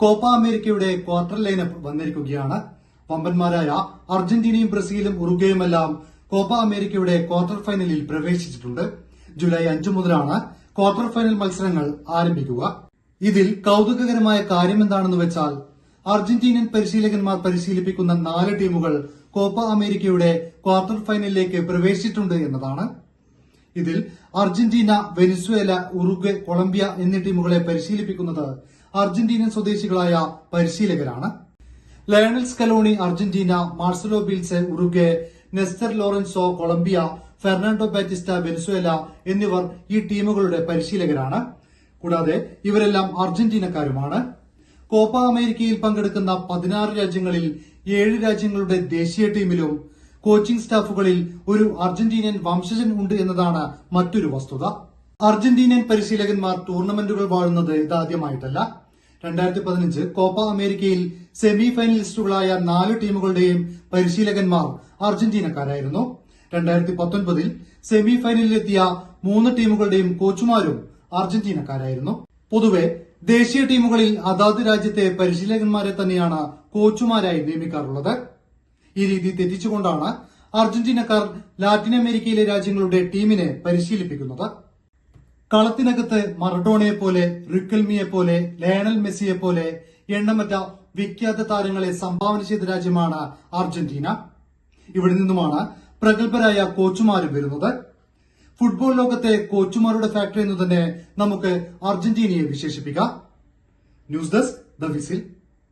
Copa അമേരിക്കയുടെ quarter lineup വന്നിരിക്കുകയാണ്. വമ്പന്മാരായ അർജന്റീനയും ബ്രസീലും ഉറുഗ്വയുമെല്ലാം Copa അമേരിക്കയുടെ ക്വാർട്ടർ ഫൈനലിൽ പ്രവേശിച്ചിട്ടുണ്ട്. ജൂലൈ അഞ്ചു മുതലാണ് ക്വാർട്ടർ ഫൈനൽ മത്സരങ്ങൾ ആരംഭിക്കുക. ഇതിൽ കൗതുകകരമായ കാര്യമെന്താണെന്ന് വെച്ചാൽ അർജന്റീനിയൻ പരിശീലകന്മാർ പരിശീലിപ്പിക്കുന്ന നാല് ടീമുകൾ കോപ്പ അമേരിക്കയുടെ ക്വാർട്ടർ ഫൈനലിലേക്ക് പ്രവേശിച്ചിട്ടുണ്ട് എന്നതാണ്. ഇതിൽ അർജന്റീന വെനിസ്വേല ഉറുഗ്വെ കൊളംബിയ എന്നീ ടീമുകളെ പരിശീലിപ്പിക്കുന്നത് അർജന്റീനൻ സ്വദേശികളായ പരിശീലകരാണ്. Lionel Scaloni Argentina Marcelo Bielsa Uruguay Nestor Lorenzo Colombia Fernando Batista Venezuela എന്നിവർ ഈ ടീമുകളുടെ പരിശീലകരാണ്. കൂടാതെ ഇവരെല്ലാം അർജന്റീനക്കാരുമാണ്. കോപ്പ അമേരിക്കയിൽ പങ്കെടുക്കുന്ന പതിനാറ് രാജ്യങ്ങളിൽ ഏഴ് രാജ്യങ്ങളുടെ ദേശീയ ടീമിലും കോച്ചിംഗ് സ്റ്റാഫുകളിൽ ഒരു അർജന്റീനിയൻ വംശജൻ ഉണ്ട് എന്നതാണ് മറ്റൊരു വസ്തുത. അർജന്റീനിയൻ പരിശീലകന്മാർ ടൂർണമെന്റുകൾ വാഴുന്നത് ഇതാദ്യമായിട്ടല്ല. രണ്ടായിരത്തി പതിനഞ്ച് കോപ്പ അമേരിക്കയിൽ സെമി ഫൈനലിസ്റ്റുകളായ നാല് ടീമുകളുടെയും പരിശീലകന്മാർ അർജന്റീനക്കാരായിരുന്നു. രണ്ടായിരത്തി പത്തൊൻപതിൽ സെമി ഫൈനലിലെത്തിയ മൂന്ന് ടീമുകളുടെയും കോച്ചുമാരും അർജന്റീനക്കാരായിരുന്നു. പൊതുവെ ദേശീയ ടീമുകളിൽ അതാത് രാജ്യത്തെ പരിശീലകന്മാരെ തന്നെയാണ് കോച്ചുമാരായി നിയമിക്കാറുള്ളത്. ഈ രീതി തെറ്റിച്ചുകൊണ്ടാണ് അർജന്റീനക്കാർ ലാറ്റിൻ അമേരിക്കയിലെ രാജ്യങ്ങളുടെ ടീമിനെ പരിശീലിപ്പിക്കുന്നത്. കളത്തിനകത്ത് മറഡോണയെ പോലെ റിക്കൽമിയെ പോലെ ലയണൽ മെസ്സിയെ പോലെ എണ്ണമറ്റ വിഖ്യാത താരങ്ങളെ സംഭാവന ചെയ്ത രാജ്യമാണ് അർജന്റീന. ഇവിടെ നിന്നുമാണ് പ്രഗത്ഭരായ കോച്ചുമാരും വരുന്നത്. ഫുട്ബോൾ ലോകത്തെ കോച്ചുമാരുടെ ഫാക്ടറി എന്ന് തന്നെ നമുക്ക് അർജന്റീനയെ വിശേഷിപ്പിക്കാം. News desk the whistle.